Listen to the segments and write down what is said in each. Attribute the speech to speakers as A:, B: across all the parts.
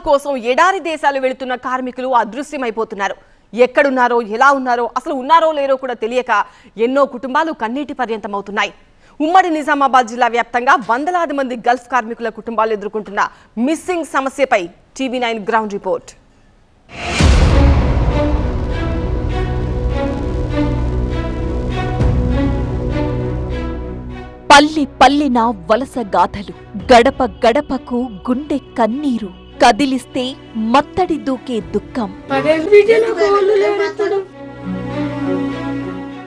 A: ఉపాధి కోసం ఎడారి దేశాలు వెళుతున్న కార్మికులు అదృశ్యమైపోతున్నారు. ఎక్కడున్నారో ఎలా ఉన్నారో అసలు ఉన్నారో లేరో కూడా తెలియక ఎన్నో కుటుంబాలు కన్నీటి పర్యంతమవుతున్నాయి. ఉమ్మడి నిజామాబాద్ జిల్లా వ్యాప్తంగా వందలాది మంది గల్ఫ్ కార్మికుల కుటుంబాలు ఎదుర్కొంటున్న మిస్సింగ్ సమస్యపై టీవీ నైన్ గ్రౌండ్ రిపోర్ట్.
B: పల్లి పల్లిన వలస గాథలు గడప గడపకు గుండె కన్నీరు. కదిలిస్తే మత్తడి దూకే దుఃఖం.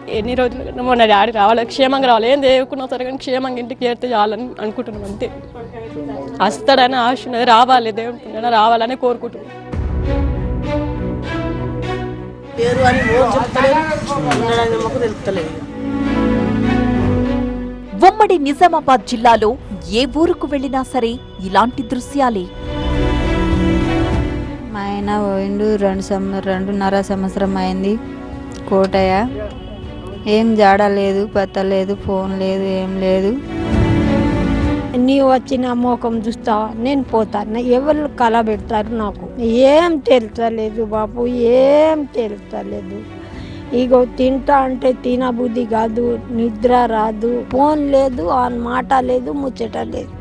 C: ఎన్ని రోజులు మొన్న డాడీ రావాలి క్షేమంగా రావాలి. ఏం దేవుకున్నా సరే కానీ క్షేమంగా ఇంటికి చేరితే చాలని అనుకుంటున్నాం అంతే. వస్తాడని ఆశ ఉన్నది రావాలి దేవుడు రావాలని కోరుకుంటున్నాం.
D: అని
B: ఉమ్మడి నిజామాబాద్ జిల్లాలో ఏ ఊరుకు వెళ్ళినా సరే ఇలాంటి దృశ్యాలే.
E: ఆయన పోయిండు. రెండు సంవ రెండున్నర సంవత్సరం అయింది కోటయ్య. ఏం జాడ లేదు పత్త లేదు ఫోన్ లేదు ఏం లేదు.
F: నీవు వచ్చిన మోకం చూస్తావా నేను పోతాను ఎవరు కళ పెడతారు నాకు? ఏం తెలుస్తలేదు బాపు ఏం తెలుస్తలేదు. ఇగో తింటా అంటే తినబుద్ధి కాదు నిద్ర రాదు ఫోన్ లేదు ఆ మాట లేదు ముచ్చట లేదు.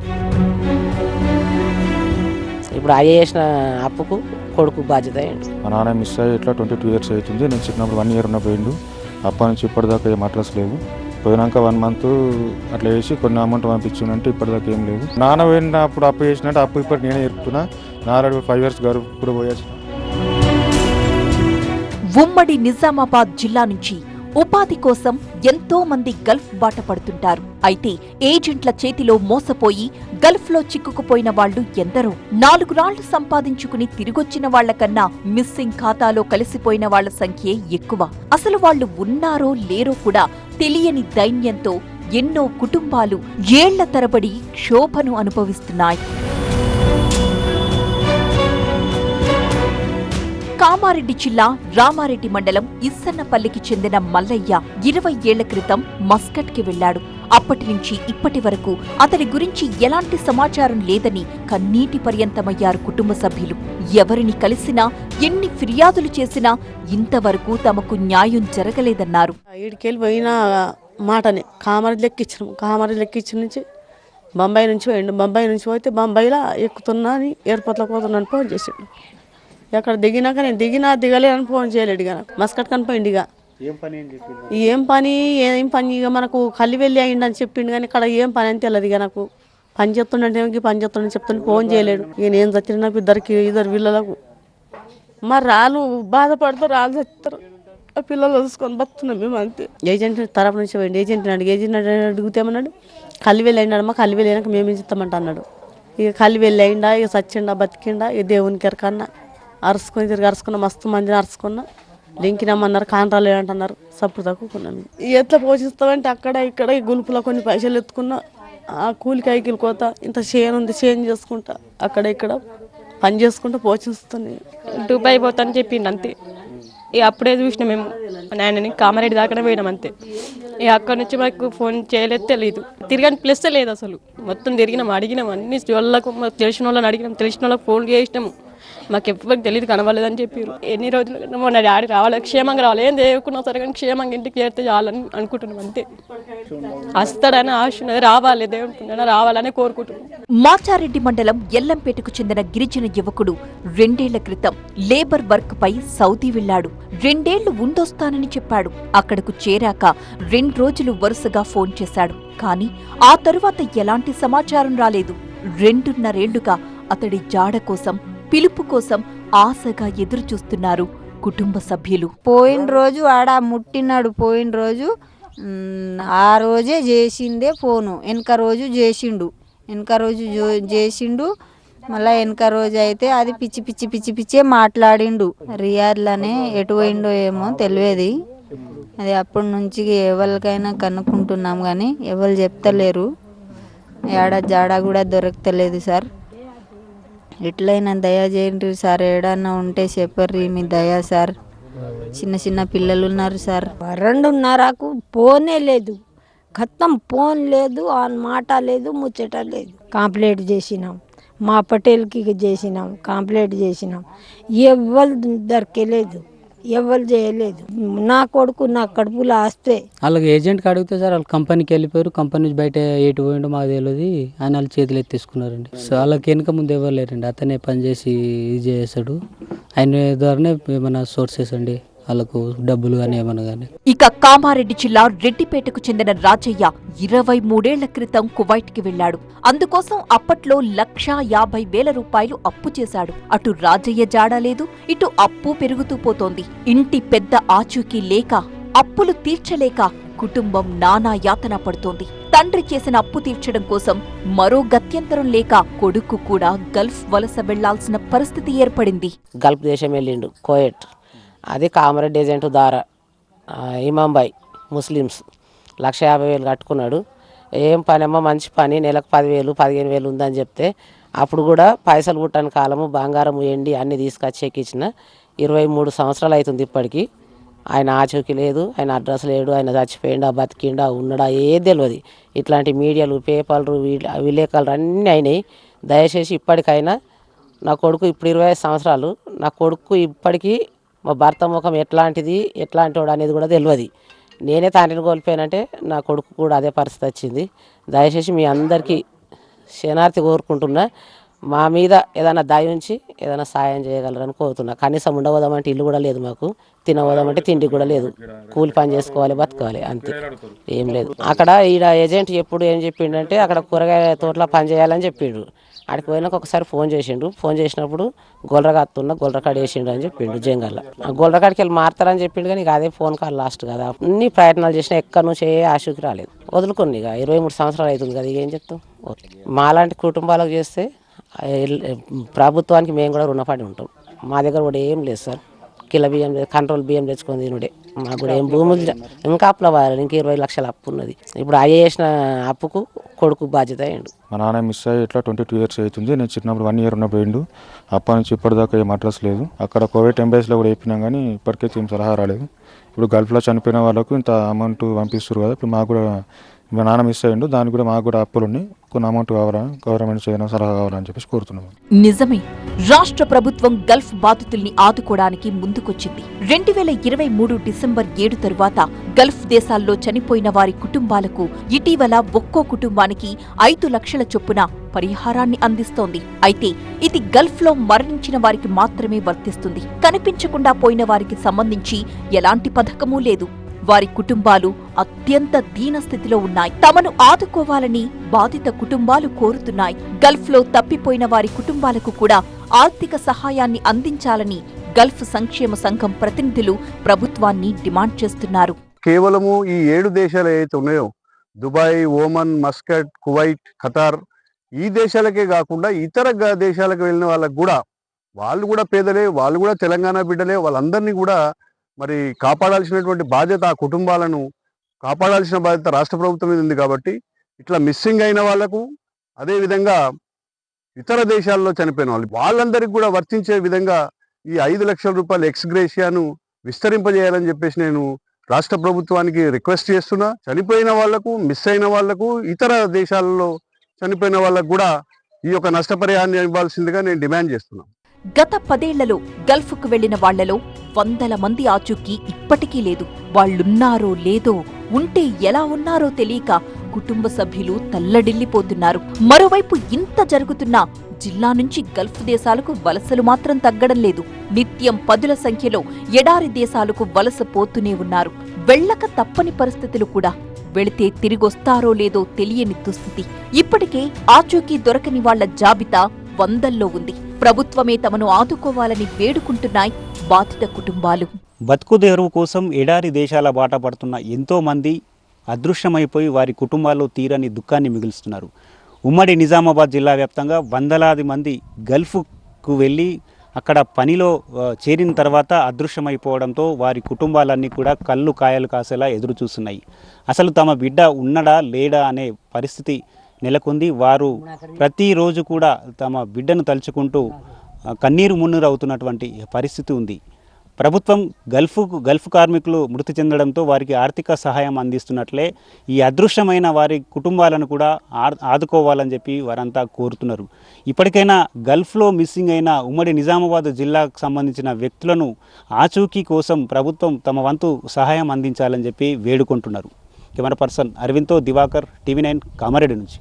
D: ఇప్పుడు అయ్య చేసిన అప్పుకు కొడుకు బాధ్యత అయ్యిండు
G: మా నాన్న మిస్ అయ్యి ఇట్లా ట్వంటీ టూ ఇయర్స్ అవుతుంది. నేను చిన్నప్పుడు వన్ ఇయర్ ఉన్న పోయిండు అప్పటి నుంచి ఇప్పటిదాకా ఏం అడ్రస్ లేదు పోయినాక వన్ మంత్ అట్లా వేసి కొన్ని అమౌంట్ పంపించిందంటే ఇప్పటిదాకా ఏం లేదు నాన్న పోయినప్పుడు అప్పు చేసినట్టు అప్పు ఇప్పుడు నేనే చెప్తున్నా. నాలుగు ఫైవ్ ఇయర్స్ గారు ఇప్పుడు పోయాச்சு
B: ఉమ్మడి నిజామాబాద్ జిల్లా నుంచి ఉపాధి కోసం ఎంతో మంది గల్ఫ్ బాట పడుతుంటారు. అయితే ఏజెంట్ల చేతిలో మోసపోయి గల్ఫ్లో చిక్కుకుపోయిన వాళ్ళు ఎందరో. నాలుగు రాళ్ళు సంపాదించుకుని తిరిగొచ్చిన వాళ్ళకన్నా మిస్సింగ్ ఖాతాలో కలిసిపోయిన వాళ్ళ సంఖ్యే ఎక్కువ. అసలు వాళ్ళు ఉన్నారో లేరో కూడా తెలియని దైన్యంతో ఎన్నో కుటుంబాలు ఏళ్ళ తరబడి క్షోభను అనుభవిస్తున్నాయి. కామారెడ్డి జిల్లా రామారెడ్డి మండలం ఇస్సన్నపల్లికి చెందిన మల్లయ్య ఇరవై ఏళ్ళ క్రితం మస్కట్కి వెళ్ళాడు అప్పటి నుంచి ఇప్పటి వరకు అతని గురించి ఎలాంటి సమాచారం లేదని కన్నీటి పర్యంతమయ్యారు కుటుంబ సభ్యులు. ఎవరిని కలిసినా ఎన్ని ఫిర్యాదులు చేసినా ఇంతవరకు తమకు న్యాయం జరగలేదన్నారు.
D: పోయిన మాటనే. కామారెడ్డి లెక్కిచ్చిన కామారెడ్డి లెక్కిచ్చిన నుంచి బొంబాయి నుంచి పోయిండు. బొంబాయి నుంచి పోతే బొంబాయిలో ఎక్కుతున్నా అని ఎయిర్పోర్ట్లోకి పోతున్నాను ఫోన్ చేసిండు. ఎక్కడ దిగినాక నేను దిగినా దిగలేదని ఫోన్ చేయలేడు ఇక. మస్కట్ కనిపోయింది ఇక. ఏం పని ఏం పని ఇక మనకు కల్లి వెళ్ళి అయింది అని చెప్పిండు కానీ ఇక్కడ ఏం పని అని తెలియదు ఇక నాకు. పని చెప్తుండే ఏమికి పని చెప్తుండే చెప్తుంటే ఫోన్ చేయలేడు. ఇక నేను చచ్చిన నాకు ఇద్దరికి ఇద్దరు పిల్లలకు. మరి రాళ్ళు బాధపడితే రాళ్ళు చస్తారు ఆ పిల్లలు చూసుకొని బతున్నాం మేము అంతే. ఏజెంట్ తరపు నుంచి పోయింది ఏజెంట్ అడిగి ఏజెంట్ అడుగుతామన్నాడు కల్లి వెళ్ళి అయినాడు మా కల్లి వెళ్ళినాక మేము ఇస్తామంట అన్నాడు. ఇక కల్లి వెళ్ళి అయిందా ఇక సచ్చిండా బతికిండా ఇక దేవునికి ఎరకన్నా. అరుచుకొని తిరిగి అరుచుకున్నా మస్తు మందిని అరుచుకున్నా లింకినమ్మన్నారు కాంట్రాలు అంటున్నారు సప్పుడు తక్కువకున్నాం ఎట్లా పోషిస్తామంటే అక్కడ ఇక్కడ ఈ గులుపులో కొన్ని పైసలు ఎత్తుకున్నా ఆ కూలి కైకిలు కోత ఇంత చేను ఉంది చేను చేసుకుంటా అక్కడ ఇక్కడ పని చేసుకుంటూ పోషిస్తున్నాయి
C: దుబాయ్ పోతానని చెప్పిండు అంతే. ఇక అప్పుడే చూసినాం మేము నాయనని కామారెడ్డి దాకానే పోయినాం అంతే. ఇక అక్కడ నుంచి మాకు ఫోన్ చేయలేదు తెలియదు తిరగని ప్లస్ లేదు అసలు. మొత్తం తిరిగినాం అడిగినాం అన్ని వాళ్ళకు మాకు తెలిసిన వాళ్ళని అడిగినాం తెలిసిన వాళ్ళకి ఫోన్ చేసినాము. మాకు ఎవరికి తెలియదు కనవలేదని చెప్పారు ఎన్ని రోజులు కన్నా మొన్న డాడీ రావాలి క్షేమంగా రావాలి ఏం చేయకున్నా సరే కానీ క్షేమంగా ఇంటికి చేరితే చాలని అనుకుంటున్నాం అంతే. వస్తాడని ఆశ ఉన్నది రావాలి దేవుడు పుణ్యాన రావాలని కోరుకుంటున్నాం.
B: మాచారెడ్డి మండలం ఎల్లంపేటకు చెందిన గిరిజన యువకుడు రెండేళ్ళ క్రితం లేబర్ వర్క్ పై సౌదీ వెళ్ళాడు రెండేళ్ళు ఉండొస్తానని చెప్పాడు. అక్కడకు చేరాక రెండు రోజులు వరుసగా ఫోన్ చేశాడు. కానీ ఆ తరువాత ఎలాంటి సమాచారం రాలేదు. రెండున్నరేళ్ళుగా అతడి జాడ కోసం పిలుపు కోసం ఆశగా ఎదురుచూస్తున్నారు కుటుంబ సభ్యులు.
E: పోయిన రోజు ఆడ ముట్టినాడు పోయిన రోజు ఆ రోజే చేసిందే ఫోను. వెనక రోజు చేసిండు. వెనక రోజు చేసిండు. మళ్ళీ వెనక రోజు అయితే అది పిచ్చి పిచ్చి పిచ్చి పిచ్చే మాట్లాడిండు. రియార్లనే ఎటు పోయిండో ఏమో తెలియదు. అది అప్పటి నుంచి ఎవరికైనా కనుక్కుంటున్నాం కానీ ఎవరు చెప్తలేరు. ఏడ జాడ కూడా దొరకతలేదు సార్. ఎట్లయినా దయ చేయండి సార్. ఏడన్నా ఉంటే చెప్పర్రి మీ దయ సార్. చిన్న చిన్న పిల్లలు ఉన్నారు సార్.
F: రెండున్నరకు ఫోనే లేదు. ఖతం ఫోన్ లేదు ఆ మాట లేదు ముచ్చట లేదు. కంప్లైంట్ చేసినాం. మా పటేల్కి చేసినాం. కంప్లైంట్ చేసినాం. ఎవ్వరు దొరకలేదు ఎవరు చేయలేదు. నా కొడుకు నా కడుపులో ఆస్తే.
H: వాళ్ళకి ఏజెంట్కి అడిగితే సార్ వాళ్ళు కంపెనీకి వెళ్ళిపోయారు. కంపెనీ నుంచి బయట ఎటు పోయిండో మాకు తెలియదు ఆయన వాళ్ళు చేతులు ఎత్తేసుకున్నారండి. సో వాళ్ళకి వెనుక ముందు ఎవరు లేరండి? అతనే పని చేసి ఇది చేస్తాడు. ఆయన ద్వారానే ఏమైనా సోర్సెస్ అండి. వాళ్ళకు డబ్బులు కానీ ఏమైనా కానీ.
B: ఇక కామారెడ్డి జిల్లా రెడ్డిపేటకు చెందిన రాజయ్య ఇరవై మూడేళ్ళ క్రితం కువైట్కి వెళ్ళాడు అందుకోసం అప్పట్లో లక్షా యాభై వేల రూపాయలు అప్పు చేశాడు. అటు రాజయ్య జాడా లేదు ఇటు అప్పు పెరుగుతూ పోతోంది. ఇంటి పెద్ద ఆచూకీ లేక అప్పులు తీర్చలేక కుటుంబం నానా యాతన పడుతోంది. తండ్రి చేసిన అప్పు తీర్చడం కోసం మరో గత్యంతరం లేక కొడుకు కూడా గల్ఫ్ వలస వెళ్ళాల్సిన పరిస్థితి ఏర్పడింది.
I: గల్ఫ్ దేశం వెళ్ళిండు కోయట్. అది కామరెడ్డి ఏజెంట్ ద్వారా ఇమాంబాయ్ ముస్లిమ్స్. లక్ష యాభై వేలు కట్టుకున్నాడు. ఏం పని మంచి పని నెలకు పదివేలు పదిహేను వేలు ఉందని చెప్తే అప్పుడు కూడా పైసలు పుట్టని కాలము బంగారం ఎండి అన్ని తీసుకొచ్చి ఎక్కించిన ఇరవై మూడు సంవత్సరాలు అవుతుంది ఇప్పటికి. ఆయన ఆచూకీ లేదు ఆయన అడ్రస్ లేడు ఆయన చచ్చిపోయిండా బతికిండా ఉన్నాడా ఏది తెలియదు ఇట్లాంటి మీడియాలు పేపర్లు విలేకరులు అన్నీ అయినాయి. దయచేసి ఇప్పటికైనా నా కొడుకు ఇప్పుడు ఇరవై ఐదు సంవత్సరాలు నా కొడుకు ఇప్పటికీ మా భర్త ముఖం ఎట్లాంటిది ఎట్లాంటి వాడు అనేది కూడా తెలియదు నేనే తండ్రిని కోల్పోయానంటే నా కొడుకు కూడా అదే పరిస్థితి వచ్చింది. దయచేసి మీ అందరికీ క్షణార్థి కోరుకుంటున్నా మా మీద ఏదైనా దయ ఉంచి ఏదైనా సాయం చేయగలరని కోరుతున్నా. కనీసం ఉండవదామంటే ఇల్లు కూడా లేదు మాకు తినవదామంటే తిండి కూడా లేదు. కూలి పని చేసుకోవాలి బతకాలి అంతే. ఏం లేదు. అక్కడ ఈడ ఏజెంట్ ఎప్పుడు ఏం చెప్పిండంటే అక్కడ కూరగాయ తోటలో పని చేయాలని చెప్పిండు. ఆడికి పోయినాక ఒకసారి ఫోన్ చేసిండు. ఫోన్ చేసినప్పుడు గొల్లరగా అత్తున్న గొల్లరకాడ వేసిండు అని చెప్పిండు జంగల్ ఆ గొల్లరకాడికి వెళ్ళి మారుతారని చెప్పిండు కానీ ఇక అదే ఫోన్ కాల్ లాస్ట్ కదా. అన్ని ప్రయత్నాలు చేసినా ఎక్కడి నుంచి ఏ ఆశకి రాలేదు. వదులుకుంది ఇక ఇరవై మూడు సంవత్సరాలు అవుతుంది కదా ఇక ఏం చెప్తాం? మాలాంటి కుటుంబాలకు చేస్తే ప్రభుత్వానికి మేము కూడా రుణపడి ఉంటాం. మా దగ్గర కూడా ఏం లేదు సార్. కిలో బియ్యం లేదు కంట్రోల్ బియ్యం తెచ్చుకొని తినుడే. మాకు కూడా ఏం భూములు ఇంకా అప్పుల వారు ఇంకా ఇరవై లక్షల అప్పు ఉన్నది. ఇప్పుడు అయ్యే చేసిన అప్పుకు కొడుకు బాధ్యత అయ్యిండు.
G: మా నాన్న మిస్ అయ్యి ఇట్లా ట్వంటీ టూ ఇయర్స్ అవుతుంది. నేను చిన్నప్పుడు వన్ ఇయర్ ఉన్న పోయిండు. అప్పటి నుంచి ఇప్పటిదాకా ఏం అడ్రస్ లేదు. అక్కడ కోవిడ్ ఎంబైస్లో కూడా చెప్పినాం కానీ ఇప్పటికైతే ఏం సలహా రాలేదు. ఇప్పుడు గల్ఫ్లో చనిపోయిన వాళ్ళకు ఇంత అమౌంట్ పంపిస్తారు కదా. ఇప్పుడు మాకు కూడా మా నాన్న మిస్ అయ్యిండు దానికి కూడా మాకు కూడా అప్పులు ఉన్నాయి. కొన్ని అమౌంట్ కావాలని గవర్నమెంట్ చేయడం సలహా కావాలని చెప్పేసి కోరుతున్నాం
B: నిజమే. రాష్ట్ర ప్రభుత్వం గల్ఫ్ బాధితుల్ని ఆదుకోవడానికి ముందుకొచ్చింది. రెండు వేల ఇరవై మూడు డిసెంబర్ ఏడు తరువాత గల్ఫ్ దేశాల్లో చనిపోయిన వారి కుటుంబాలకు ఇటీవల ఒక్కో కుటుంబానికి ఐదు లక్షల చొప్పున పరిహారాన్ని అందిస్తోంది. అయితే ఇది గల్ఫ్లో మరణించిన వారికి మాత్రమే వర్తిస్తుంది. కనిపించకుండా పోయిన వారికి సంబంధించి ఎలాంటి పథకమూ లేదు. వారి కుటుంబాలు అత్యంత దీన స్థితిలో ఉన్నాయి. తమను ఆదుకోవాలని బాధిత కుటుంబాలు కోరుతున్నాయి. గల్ఫ్లో తప్పిపోయిన వారి కుటుంబాలకు కూడా ఆర్థిక సహాయాన్ని అందించాలని గల్ఫ్ సంక్షేమ సంఘం ప్రతినిధులు ప్రభుత్వాన్ని డిమాండ్ చేస్తున్నారు.
J: కేవలము ఈ ఏడు దేశాలు ఏవైతే ఉన్నాయో Dubai Oman Muscat Kuwait Qatar ఈ దేశాలకే కాకుండా ఇతర గ- దేశాలకు వెళ్ళిన వాళ్ళకు కూడా వాళ్ళు కూడా పేదలే వాళ్ళు కూడా తెలంగాణ బిడ్డలే వాళ్ళందరినీ కూడా మరి కాపాడాల్సినటువంటి బాధ్యత ఆ కుటుంబాలను కాపాడాల్సిన బాధ్యత రాష్ట్ర ప్రభుత్వం మీద ఉంది కాబట్టి ఇట్లా మిస్సింగ్ అయిన వాళ్ళకు అదేవిధంగా ఇతర దేశాల్లో చనిపోయిన వాళ్ళు వాళ్ళందరికీ కూడా వర్తించే విధంగా ఈ ఐదు లక్షల రూపాయల ఎక్స్గ్రేషియాను విస్తరింపజేయాలని చెప్పేసి నేను రాష్ట్ర ప్రభుత్వానికి రిక్వెస్ట్ చేస్తున్నా. చనిపోయిన వాళ్ళకు మిస్ అయిన వాళ్ళకు ఇతర దేశాలలో చనిపోయిన వాళ్ళకు కూడా ఈ యొక్క నష్టపరిహారాన్ని ఇవ్వాల్సిందిగా నేను డిమాండ్ చేస్తున్నాను
B: గత పదేళ్ళలో గల్ఫ్కు వెళ్ళిన వాళ్ళలో వందల మంది ఆచూకీ ఇప్పటికీ లేదు. వాళ్ళున్నారో లేదో ఉంటే ఎలా ఉన్నారో తెలియక కుటుంబ సభ్యులు తల్లడిల్లిపోతున్నారు. మరోవైపు ఇంత జరుగుతున్నా జిల్లా నుంచి గల్ఫ్ దేశాలకు వలసలు మాత్రం తగ్గడం లేదు. నిత్యం పదుల సంఖ్యలో ఎడారి దేశాలకు వలస పోతూనే ఉన్నారు. వెళ్ళక తప్పని పరిస్థితులు కూడా వెళితే తిరిగొస్తారో లేదో తెలియని దుస్థితి. ఇప్పటికే ఆచూకీ దొరకని వాళ్ళ జాబితా వందల్లో ఉంది. ప్రభుత్వమే తమను ఆదుకోవాలని వేడుకుంటున్నాయి బాధిత కుటుంబాలు.
K: బతుకు తెరువు కోసం ఎడారి దేశాల బాట పడుతున్న ఎంతోమంది అదృశ్యమైపోయి వారి కుటుంబాల్లో తీరని దుఃఖాన్ని మిగులుస్తున్నారు. ఉమ్మడి నిజామాబాద్ జిల్లా వ్యాప్తంగా వందలాది మంది గల్ఫ్కు వెళ్ళి అక్కడ పనిలో చేరిన తర్వాత అదృశ్యమైపోవడంతో వారి కుటుంబాలన్నీ కూడా కళ్ళు కాయలు కాసేలా ఎదురు చూస్తున్నాయి అసలు తమ బిడ్డ ఉన్నడా లేడా అనే పరిస్థితి నెలకొంది. వారు ప్రతిరోజు కూడా తమ బిడ్డను తలుచుకుంటూ కన్నీరు మున్నీరు అవుతున్నటువంటి పరిస్థితి ఉంది. ప్రభుత్వం గల్ఫ్ గల్ఫ్ కార్మికులు మృతి చెందడంతో వారికి ఆర్థిక సహాయం అందిస్తున్నట్లే ఈ అదృశ్యమైన వారి కుటుంబాలను కూడా ఆదుకోవాలని చెప్పి వారంతా కోరుతున్నారు. ఇప్పటికైనా గల్ఫ్లో మిస్సింగ్ అయిన ఉమ్మడి నిజామాబాద్ జిల్లాకు సంబంధించిన వ్యక్తులను ఆచూకీ కోసం ప్రభుత్వం తమ వంతు సహాయం అందించాలని చెప్పి వేడుకుంటున్నారు. కెమెరా పర్సన్ అరవింద్తో దివాకర్ టీవీ నైన్ కామారెడ్డి నుంచి.